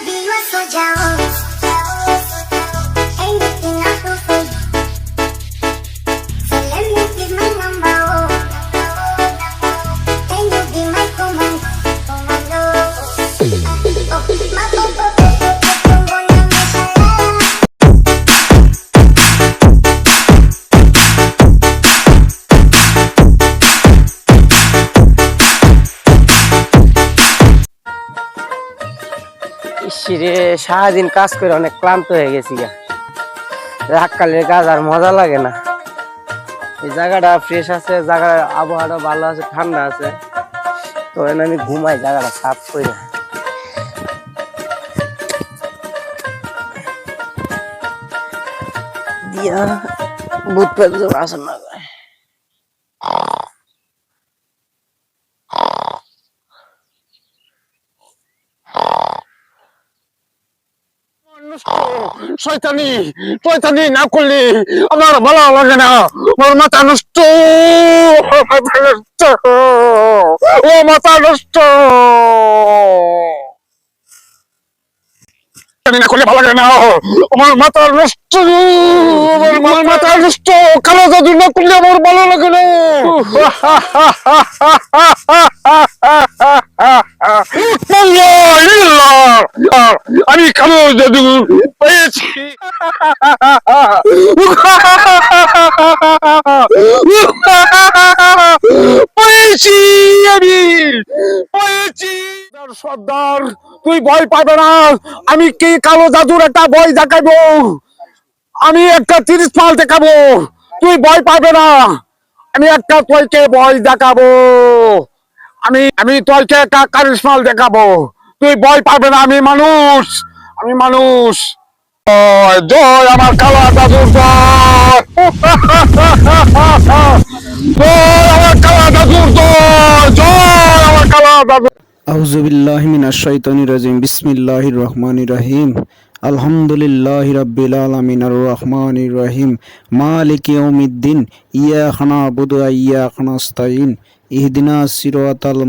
be your soldier. Anything I সারাদিন কাজ করে অনেক ক্লান্ত হয়ে গেছি গা। রাতকালের কাজ আর মজা লাগে না। এই জায়গাটা ফ্রেশ আছে, জায়গার আবহাওয়াটা ভালো আছে, ঠান্ডা আছে। তো এনে আমি ঘুমাই, জায়গাটা সাফ করে দিয়া বুট পেতে আসন না করে। শয়তানি শয়তানি না করলে আমার ভালো লাগে না। আমার মাথা নষ্ট। ও মাথা নষ্ট। না কালো জাদু না। আমি কালো সর্দার, তুই ভয় পাবে না। আমি কি কালো জাদুর একটা বই দেখাবো? আমি একটা তিরিশ মাল দেখাবো। তুই ভয় পাবে না। আমি একটা তোইকে ভয় দেখাবো। আমি আমি তোকে একটা কারিশমাল দেখাবো। তুই ভয় পাবে না, আমি মানুষ। আমি মানুষ। জয় জয় আমার কালা দাদুর জয়। জয় আমার কালা দাদুর জয় জয় আমার কালা দাদু আউযু বিল্লাহি মিনাশ শাইতানির রাজিম, বিসমিল্লাহির রহমানির রহিম। আলহামদুলিল্লাহি রাব্বিল আলামিন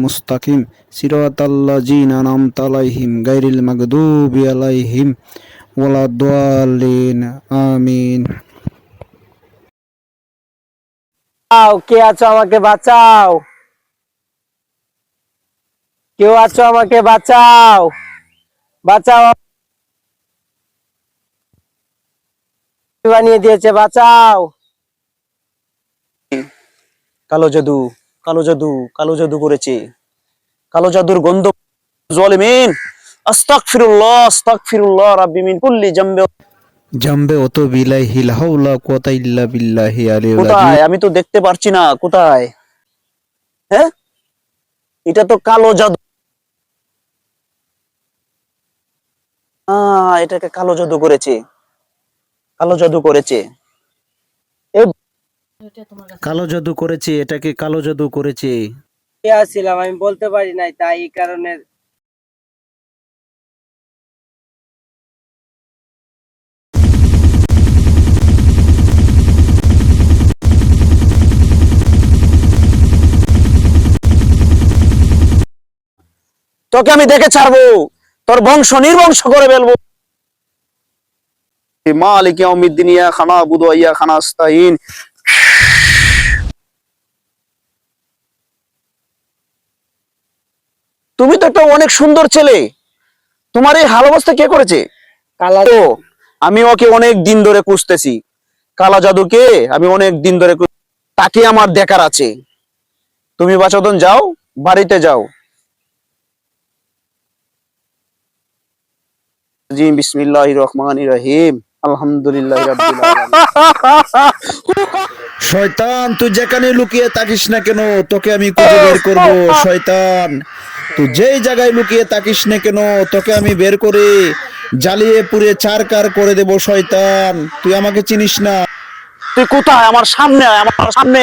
মুস্তাকিম সিরাতাল লাযিনা আনআমতা আলাইহিম গায়রিল মাগদুবি আলাইহিম। কে আছো আমাকে বাঁচাও? কেউ আছো আমাকে বাঁচাও? বাঁচাও। বানিয়ে দিয়েছে, বাঁচাও। কালো জাদু কালো জাদু কালো জাদু করেছে। কালো জাদুর গন্ধ জলিমিন আস্তাগফিরুল্লাহ আস্তাগফিরুল্লাহ রাব্বি মিন কুল্লি জামবে জামবে অত বিলাহি লা হাওলা কুওয়াতা ইল্লা বিল্লাহি আলিয়্যিল কোথায়? আমি তো দেখতে পারছি না কোথায়? হ্যাঁ? এটা তো কালো জাদু। আহ এটাকে কালো জাদু করেছে। কালো জাদু করেছে। কালো জাদু করেছে এটাকে কালো জাদু করেছে। আমি বলতে পারি নাই তাই এই কারণে তোকে আমি দেখে ছাড়বো। তোর বংশ নির্বংশ করে ফেলব। মালিক ইয়াউমিদ্দিন ইয়া খানা বুদু ইয়া খানা আস্তাইন তুমি তো একটা অনেক সুন্দর ছেলে। তোমার এই হাল অবস্থা কে করেছে? কালা তো আমি ওকে অনেক দিন ধরে খুঁজতেছি। কালা জাদুকে আমি অনেক দিন ধরে তাকে আমার দেখার আছে। তুমি বাচাদন যাও বাড়িতে যাও। জি বিসমিল্লাহ রহমান রহিম। আলহামদুলিল্লাহ শয়তান তুই যেখানে লুকিয়ে থাকিস না কেন তোকে আমি খুঁজে বের করব শয়তান। তুই যেই জায়গায় লুকিয়ে থাকিস না কেন তোকে আমি বের করে জ্বালিয়ে পুড়ে চারকার করে দেব শয়তান। তুই আমাকে চিনিস না। তুই কোথায়? আমার সামনে আয়, আমার সামনে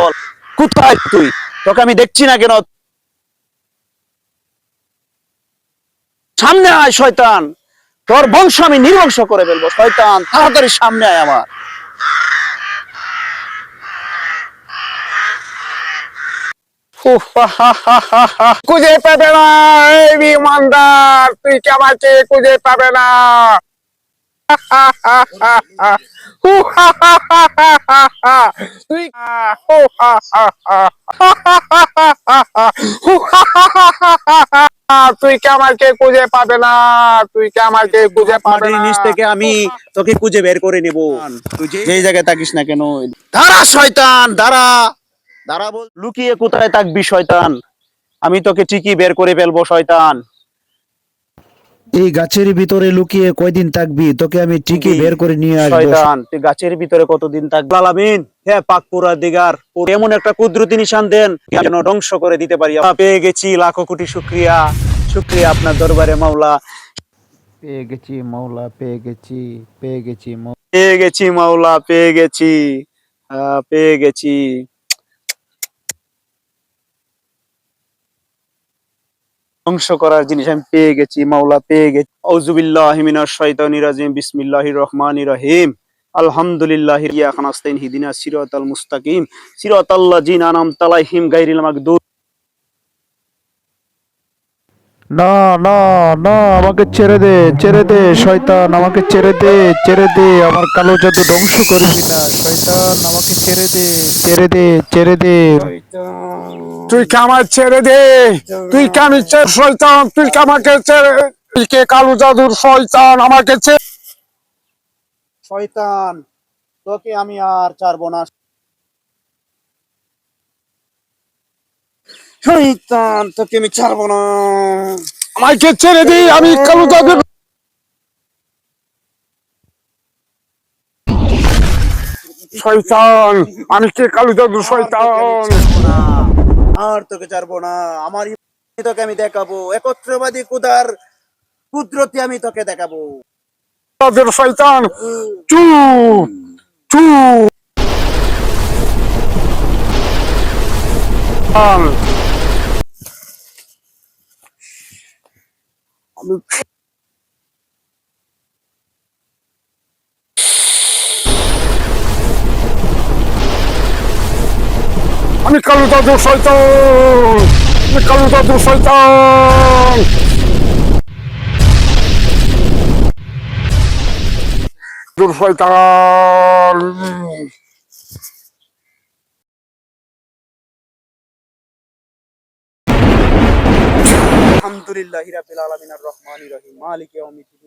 বল। কোথায় তুই? তোকে আমি দেখছি না কেন? সামনে আয় শয়তান। তোর বংশ আমি নির্বংশ করে ফেলব শয়তান তাড়াতাড়ি সামনে আয় আমার খুঁজে পাবে না তুই কি খুঁজে পাবে না তুই তুই কি আমাকে খুঁজে পাবে না? তুই কি আমাকে খুঁজে পাবে না নিচ থেকে আমি তোকে খুঁজে বের করে নেব। তুই যে- যেই জায়গায় থাকিস না কেন? দাঁড়া শয়তান দাঁড়া। দাঁড়া বল। লুকিয়ে কোথায় থাকবি শয়তান? আমি তোকে ঠিকই বের করে ফেলব শয়তান। এই গাছের ভিতরে লুকিয়ে কয়দিন থাকবি? তোকে আমি ঠিকই বের করে নিয়ে আসব। শয়তান তুই গাছের ভিতরে কতদিন থাকবি? আলামিন হ্যাঁ পাকপুরা দিগার। এমন একটা কুদরতি নিশান দেন যেন ধ্বংস করে দিতে পারি। পেয়ে গেছি লাখো কোটি শুক্রিয়া। শুক্রিয়া আপনার দরবারে মাওলা। পেয়ে গেছি মৌলা পেয়ে গেছি পেয়ে গেছি পেয়ে গেছি মাওলা পেয়ে গেছি। পেয়ে গেছি। ধ্বংস করার জিনিস আমি পেয়ে গেছি মাওলা পেয়ে গেছি। আউযুবিল্লাহি মিনাশ শাইতানির রাজিম বিসমিল্লাহির রহমানির রহিম। আলহামদুলিল্লাহ ইয়াকা নাস্তাইন হিদিনা সিরাতাল মুস্তাকিম। সিরাতাল্লাযিনা আনআমতা আলাইহিম গায়রিল মাগদুব। না না না আমাকে ছেড়ে দে ছেড়ে দে শয়তান আমাকে ছেড়ে দে ছেড়ে দে আমার কালো জাদু ধ্বংস করবি না। শয়তান আমাকে ছেড়ে দে ছেড়ে দে ছেড়ে দে। তুই কি আমার ছেড়ে দে? তুই কি আমি শয়তান তুই কি আমাকে ছেড়ে তুই কে কালু জাদুর শয়তান আমাকে ছেড়ে শয়তান তোকে আমি আর ছাড়বো না। শয়তান তোকে আমি ছাড়বো না। আমাকে ছেড়ে দে আমি কালু জাদুর শয়তান আমি কে কালু জাদুর শয়তান? আর তোকে ছাড়বো না। আমার তোকে আমি দেখাবো। একত্রবাদী কুদার কুদরতি আমি তোকে দেখাবো। জাদুর শয়তান চুপ চুপ আম। কালু দাদুর শয়তান আমি কালু দাদুর শয়তান শয়তান আলহামদুলিল্লাহ রাব্বিল আলামিন আর রহমানির রহিম। মালিক ইয়াউমিদ্দিন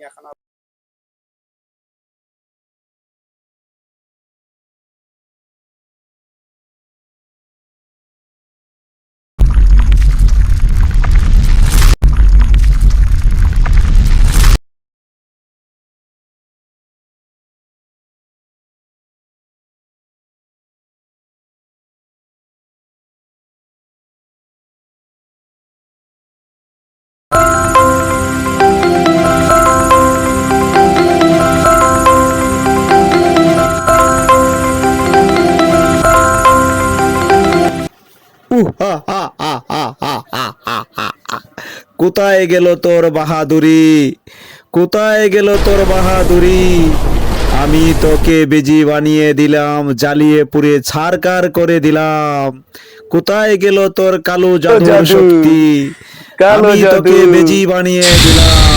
কোথায় গেল তোর বাহাদুরি? কোথায় গেল তোর বাহাদুরি? আমি তোকে বেজি বানিয়ে দিলাম জ্বালিয়ে পুড়ে ছারকার করে দিলাম। কোথায় গেল তোর কালো জাদুর জাদু, শক্তি? আমি তোকে বেজি বানিয়ে দিলাম।